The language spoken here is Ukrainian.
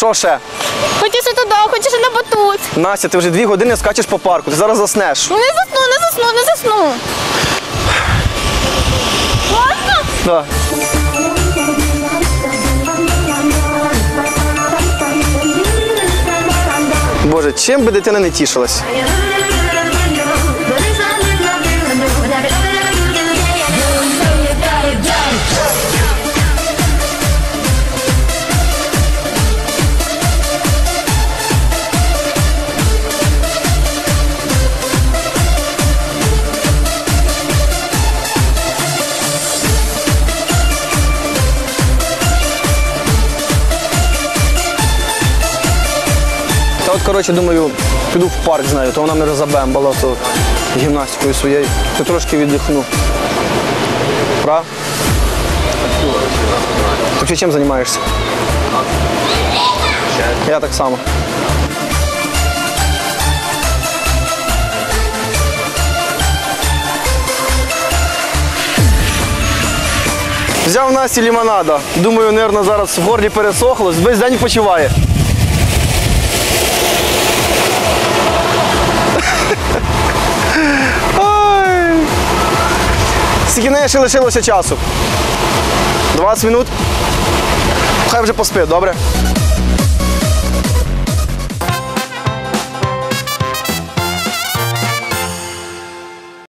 Що ще? Хочеш і туди, хочеш і на батут. Настя, ти вже дві години скачеш по парку, ти зараз заснеш. Ну не засну, не засну, не засну. Можна? Да. Боже, чим би дитина не тішилась? Та от, коротше, думаю, піду в парк з нею, то вона мене забембала то гімнастикою своєю. То трошки віддихну. Прав? Ти чим займаєшся? Я так само. Взяв Насті лімонада. Думаю, нервно зараз в горлі пересохло, весь день почуває. Скільки неї ще лишилося часу? 20 минут? Хай вже поспить, добре?